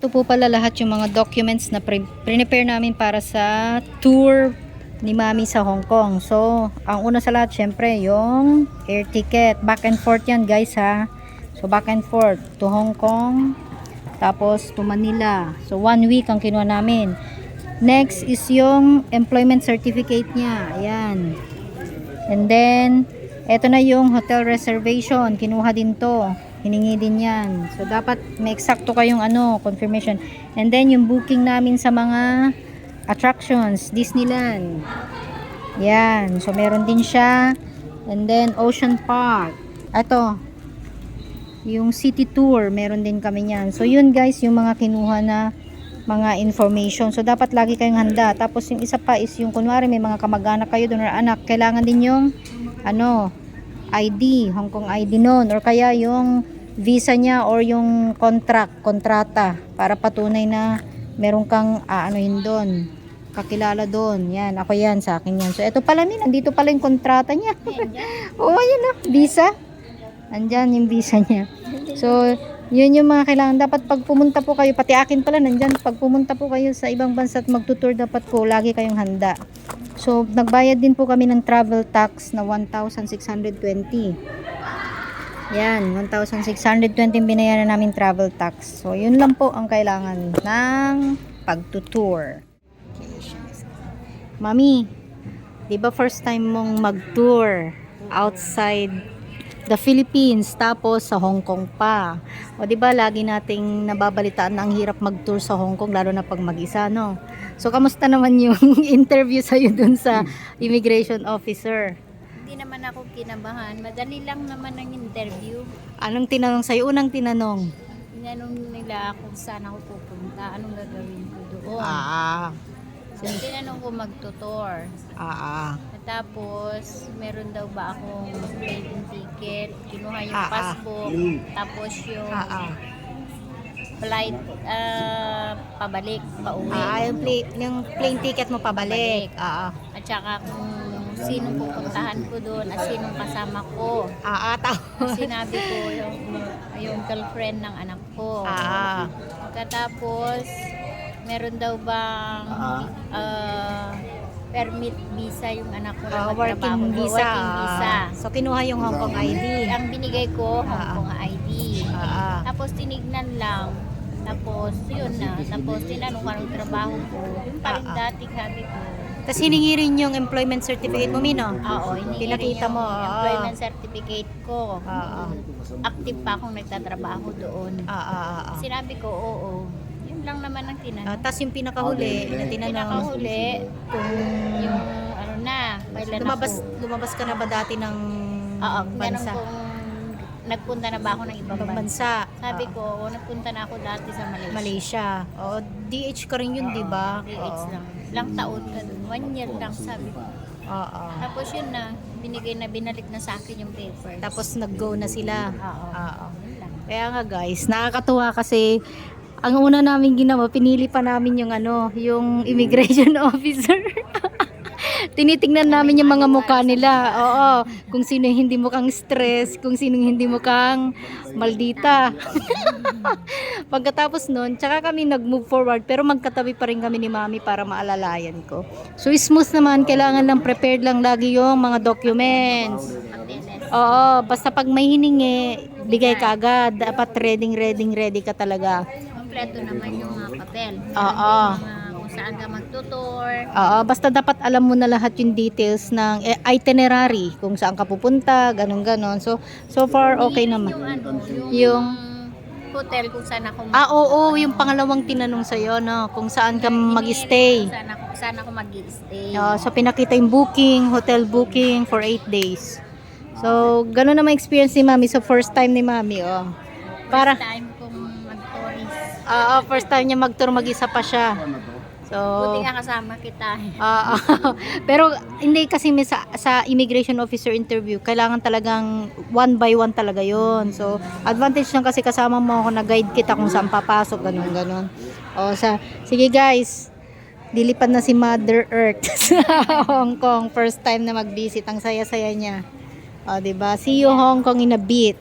Ito po pala lahat yung mga documents na pre- prepare namin para sa tour ni Mami sa Hong Kong. So, ang una sa lahat, syempre, yung air ticket. Back and forth yan, guys, ha. So, back and forth to Hong Kong, tapos to Manila. So, one week ang kinuha namin. Next is yung employment certificate niya. Ayan. And then, eto na yung hotel reservation. Kinuha din to. Hiningi din yan. So, dapat may eksakto kayong ano, confirmation. And then, yung booking namin sa mga attractions, Disneyland. Yan. So, meron din siya. And then, Ocean Park. Ito. Yung city tour, meron din kami yan. So, yun guys, yung mga kinuha na mga information. So, dapat lagi kayong handa. Tapos, yung isa pa is yung, kunwari, may mga kamag-anak kayo doon or anak, kailangan din yung, ano, ID, Hong Kong ID noon. Or kaya yung visa niya or yung contract, kontrata, para patunay na meron kang aanuhin doon. Kakilala doon. Yan, ako yan, sa akin yan. So, ito pala min, nandito pala yung kontrata niya. Oo, yun na, visa. Andyan yung visa niya. So, yun yung mga kailangan. Dapat pag pumunta po kayo, pati akin pala nandyan, pag pumunta po kayo sa ibang bansa at magtutour, dapat po lagi kayong handa. So, nagbayad din po kami ng travel tax na 1,620. Yan, 1,620 yung binayaran namin travel tax. So, yun lang po ang kailangan ng pagtutour. Mami, di ba first time mong mag-tour outside the Philippines tapos sa Hong Kong pa. O di ba lagi nating nababalitaan na ang hirap mag-tour sa Hong Kong lalo na pag mag-isa, no? So kamusta naman yung interview sa dun sa immigration officer? Hindi naman ako kinabahan. Madali lang naman ang interview. Anong tinanong sa'yo? Unang tinanong. Tinanong nila kung saan ako pupunta, anong gagawin ko doon. Ah, So, tinanong ko magtutor. ah, ah. At Tapos, meron daw ba akong plane ticket, kinuha yung Ah, ah. passport, tapos yung Ah, ah. flight ah, pabalik, pauwi. Ah, yung, play, yung plane ticket mo pabalik. Ah, ah. At saka kung sinong pupuntahan ko doon at sinong kasama ko. Ah, ah, tao. Sinabi ko yung, yung girlfriend ng anak ko. Ah, Pagkatapos, meron daw bang ah, permit visa yung anak ko ah, na working magtrabaho. visa. Working visa. So, kinuha yung Hong Kong ID. Ang binigay ko, Hong Ah. Kong ID. Ah, ah. Tapos tinignan lang. Tapos yun na. Tapos tinanong ko anong trabaho ko. Yung pa rin Ah, ah. dati sabi ko. Tapos hiningi rin yung employment certificate mo, Mino? Oo, hindi Pinakita mo, oo. employment certificate ko. Ah, ah. Active pa akong nagtatrabaho doon. Ah, ah, ah, ah. Sinabi ko, oo. Yun lang naman ang Ah, tinanong. Tapos yung pinakahuli na tinanong, Pinakahuli, kung yung ano na, kailan lumabas, ako. lumabas ka na ba dati ng Oo, tinanong bansa? kung nagpunta na ba ako ng ibang bansa. bansa. Sabi Ah, ko, oo, nagpunta na ako dati sa Malaysia. Malaysia. Oo, DH ka rin yun, di ba? DH lang. Lang taon ka dun. One year lang sabi ko. Oo. Tapos yun na, binigay na binalik na sa akin yung papers. Tapos nag-go na sila. Oo. Oo. Kaya nga guys, nakakatuwa kasi ang una namin ginawa, pinili pa namin yung ano, yung immigration officer. Tinitingnan namin yung mga mukha nila. Oo, kung sino hindi mukhang stress, kung sino hindi mukhang maldita. Pagkatapos nun, tsaka kami nag-move forward pero magkatabi pa rin kami ni mami para maalalayan ko. So smooth naman, kailangan lang prepared lang lagi yung mga documents. Oo, basta pag may hiningi, bigay ka agad. Dapat ready, ready, ready ka talaga. Kompleto naman yung mga papel. Oo. Mga ka magtutor. Oo, basta dapat alam mo na lahat yung details ng eh, itinerary, kung saan ka pupunta, ganun ganon. So, so far okay Yung naman. ano, yung, Yung- hotel kung saan ako mag- Ah, oo, yung pangalawang tinanong sa'yo, no, kung saan ka mag-stay. Kung saan ako, saan ako mag-stay. Oo, so pinakita yung booking, hotel booking for 8 days. So, ganun naman experience ni Mami. So, first time ni Mami, oh. Para, First time kong mag-tourist. Oo, first time niya mag-tour mag-isa pa siya. So, Buti nga kasama kita. Oo. pero hindi kasi may sa, sa immigration officer interview, kailangan talagang one by one talaga yon So, advantage lang kasi kasama mo ako na guide kita kung saan papasok, ganun, ganun. O, sa, sige guys, dilipad na si Mother Earth sa Hong Kong. First time na mag-visit. Ang saya-saya niya. O, diba? See you Hong Kong in a bit.